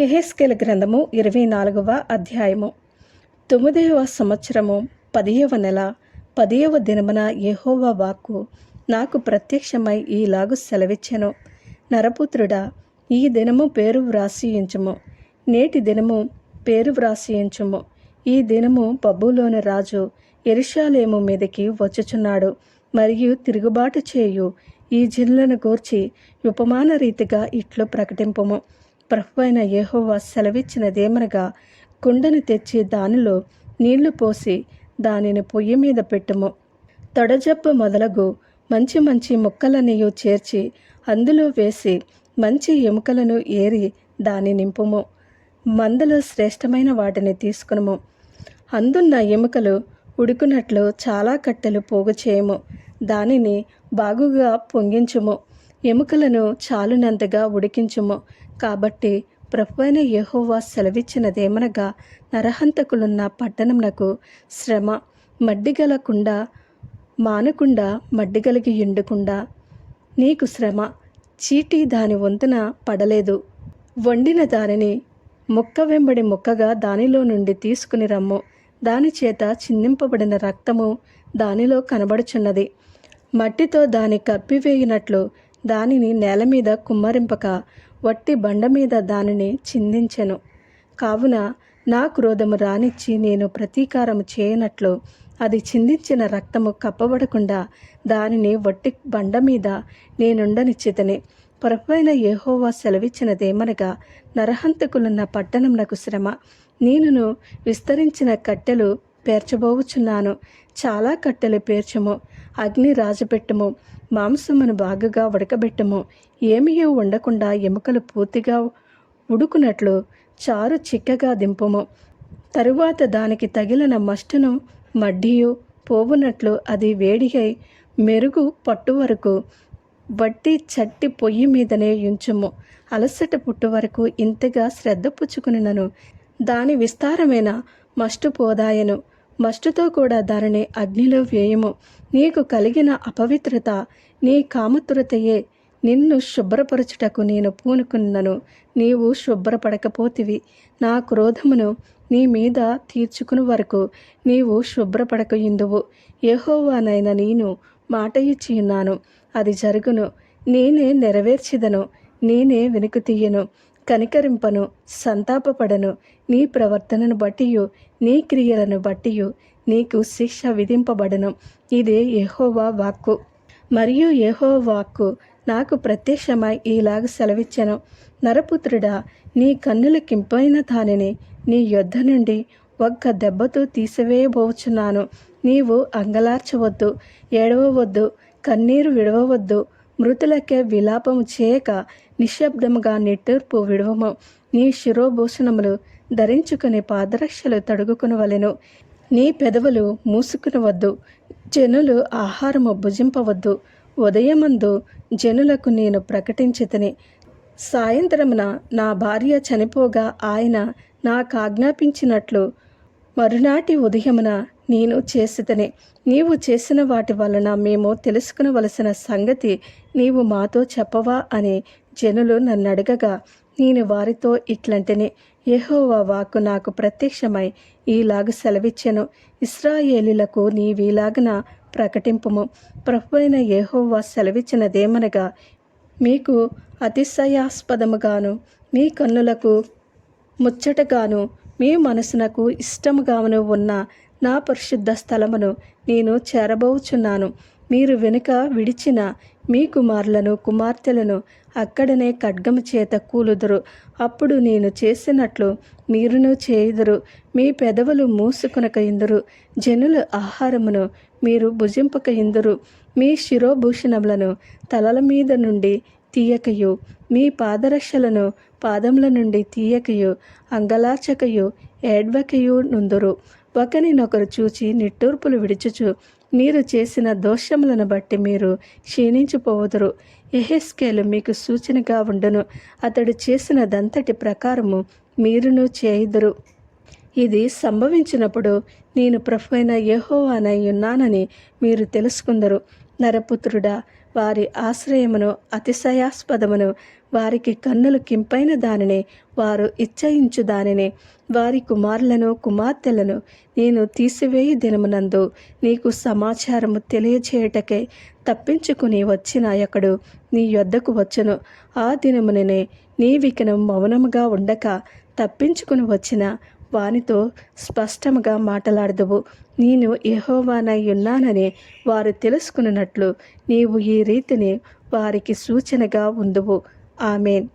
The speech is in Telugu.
ఎహెస్కెల్ గ్రంథము ఇరవై నాలుగవ అధ్యాయము. తొమ్మిదవ సంవత్సరము పదియవ నెల పదియవ దినమున యెహోవా వాక్కు నాకు ప్రత్యక్షమై ఈలాగు సెలవిచ్చెను. నరపుత్రుడా ఈ దినము పేరు వ్రాసియించుము. నేటి దినము పేరు వ్రాసియించుము. ఈ దినము బబ్బులోని రాజు ఎరుషాలేము మీదకి వచ్చుచున్నాడు. మరియు తిరుగుబాటు చేయు ఈ జిల్లను గూర్చి ఉపమాన రీతిగా ఇట్లు ప్రకటింపుము. ప్రభు అయిన యెహోవా సెలవిచ్చినదేమనగా కుండను తెచ్చి దానిలో నీళ్ళు పోసి దానిని పొయ్యి మీద పెట్టుము. తొడజబ్బు మొదలగు మంచి మంచి ముక్కలనియు చేర్చి అందులో వేసి మంచి ఎముకలను ఏరి దాని నింపుము. మందలో శ్రేష్టమైన వాటిని తీసుకునుము. అందున్న ఎముకలు ఉడుకునట్లు చాలా కట్టెలు పోగు చేయము. దానిని బాగుగా పొంగించుము. ఎముకలను చాలునంతగా ఉడికించుము. కాబట్టి ప్రభువైన యెహోవా సెలవిచ్చినదేమనగా నరహంతకులున్న పట్టణంనకు శ్రమ మడ్డిగలకుండా మానకుండా మడ్డిగలిగి ఎండకుండా నీకు శ్రమ చీటీ దాని వంతున పడలేదు. వండిన దానిని ముక్క వెంబడి ముక్కగా దానిలో నుండి తీసుకుని రమ్ము. దాని చేత చిందింపబడిన రక్తము దానిలో కనబడుచున్నది. మట్టితో దాని కప్పివేయినట్లు దానిని నేల మీద కుమ్మరింపక వట్టి బండ మీద దానిని చిందించెను. కావున నా క్రోధము రానిచ్చి నేను ప్రతీకారము చేయనట్లు అది చిందించిన రక్తము కప్పబడకుండా దానిని వట్టి బండ మీద నేనుండనిచ్చితని. పొరపైన ఏహోవా సెలవిచ్చినదేమనగా నరహంతకులున్న పట్టణంలకు శ్రమ. నేనును విస్తరించిన కట్టెలు పేర్చబోవుచున్నాను చాలా కట్టెలు పేర్చము అగ్ని రాజపెట్టము మాంసమును బాగుగా ఉడకబెట్టము ఏమియో ఉండకుండా ఎముకలు పూర్తిగా ఉడుకునట్లు చారు చిక్కగా దింపుము. తరువాత దానికి తగిలిన మస్టును మడ్డియు పోవునట్లు అది వేడిగై మెరుగు పట్టు వరకు వట్టి చట్టి పొయ్యి మీదనే ఉంచుము అలసట పుట్టు వరకు ఇంతగా శ్రద్ధ పుచ్చుకునినను. దాని విస్తారమైన మస్టు పోదాయను. మస్టుతో కూడా ధరణి అగ్నిలో వ్యయము. నీకు కలిగిన అపవిత్రత నీ కామతురతయే నిన్ను శుభ్రపరచుటకు నేను పూనుకున్నను. నీవు శుభ్రపడకపోతివి. నా క్రోధమును నీ మీద తీర్చుకుని వరకు నీవు శుభ్రపడక ఇందువు. యెహోవానైన నేను మాట ఇచ్చి ఉన్నాను అది జరుగును. నేనే నెరవేర్చిదను. నేనే వెనుక తీయను. కనికరింపను సంతాపపడను. నీ ప్రవర్తనను బట్టియు నీ క్రియలను బట్టియు నీకు శిక్ష విధింపబడను. ఇదే యహోవా వాక్కు. మరియు యహో వాక్కు నాకు ప్రత్యక్షమై ఈలాగ సెలవిచ్చెను. నరపుత్రుడా నీ కన్నుల కింపైన దానిని నీ యుద్ధ నుండి ఒక్క దెబ్బతో తీసివేయబోచున్నాను. నీవు అంగలార్చవద్దు ఏడవవద్దు కన్నీరు విడవవద్దు మృతులకే విలాపము చేయక నిశ్శబ్దముగా నిట్టూర్పు విడవము. నీ శిరోభూషణములు ధరించుకుని పాదరక్షలు తడుగుకునవలెను. నీ పెదవులు మూసుకునవద్దు. జనులు ఆహారము భుజింపవద్దు. ఉదయమందు జనులకు నేను ప్రకటించితని. సాయంత్రమున నా భార్య చనిపోగా ఆయన నాకు ఆజ్ఞాపించినట్లు మరునాటి ఉదయమున నేను చేసితనే. నీవు చేసిన వాటి వలన మేము తెలుసుకునవలసిన సంగతి నీవు మాతో చెప్పవా అని జనులు నన్ను అడగగా నేను వారితో ఇట్లంటేనే. యెహోవా వాకు నాకు ప్రత్యక్షమై ఈలాగు సెలవిచ్చెను. ఇస్రాయేలీలకు నీవీలాగన ప్రకటింపుము. ప్రభువైన యెహోవా సెలవిచ్చినదేమనగా మీకు అతిశయాస్పదముగాను మీ కన్నులకు ముచ్చటగాను మీ మనసునకు ఇష్టముగాను ఉన్న నా పరిశుద్ధ స్థలమును నేను చేరబోచున్నాను. మీరు వెనుక విడిచిన మీ కుమారులను కుమార్తెలను అక్కడనే ఖడ్గము చేత కూలుదురు. అప్పుడు నేను చేసినట్లు మీరును చేయుదురు. మీ పెదవులు మూసుకునక ఇందురు. జనుల ఆహారమును మీరు భుజింపక ఇందురు. మీ శిరోభూషణములను తలల మీద నుండి తీయకయు. మీ పాదరక్షలను పాదముల నుండి తీయకయు. అంగలాచకయు ఏడ్వకయు నుందురు. ఒకరినొకరు చూచి నిట్టూర్పులు విడిచుచు మీరు చేసిన దోషములను బట్టి మీరు క్షీణించిపోవదురు. ఎహెస్కేలు మీకు సూచనగా ఉండును అతడు చేసినదంతటి ప్రకారము మీరును చేయుదురు. ఇది సంభవించినప్పుడు నేను ప్రభువైన యెహోవానై ఉన్నానని మీరు తెలుసుకుందరు. నరపుత్రుడా వారి ఆశ్రయమును అతిశయాస్పదమును వారికి కన్నులు కింపైన దానిని వారు ఇచ్చయించు దానిని. వారి కుమారులను కుమార్తెలను నేను తీసివేయి దినమునందు నీకు సమాచారము తెలియచేయటకై తప్పించుకుని వచ్చిన ఒకడు నీ యొద్దకు వచ్చును. ఆ దినముననే నీ వికనం మౌనముగా ఉండక తప్పించుకుని వచ్చిన వానితో స్పష్టముగా మాట్లాడదువు. నేను యెహోవానై ఉన్నానని వారు తెలుసుకున్నట్లు నీవు ఈ రీతిని వారికి సూచనగా ఉందువు. ఆమెన్.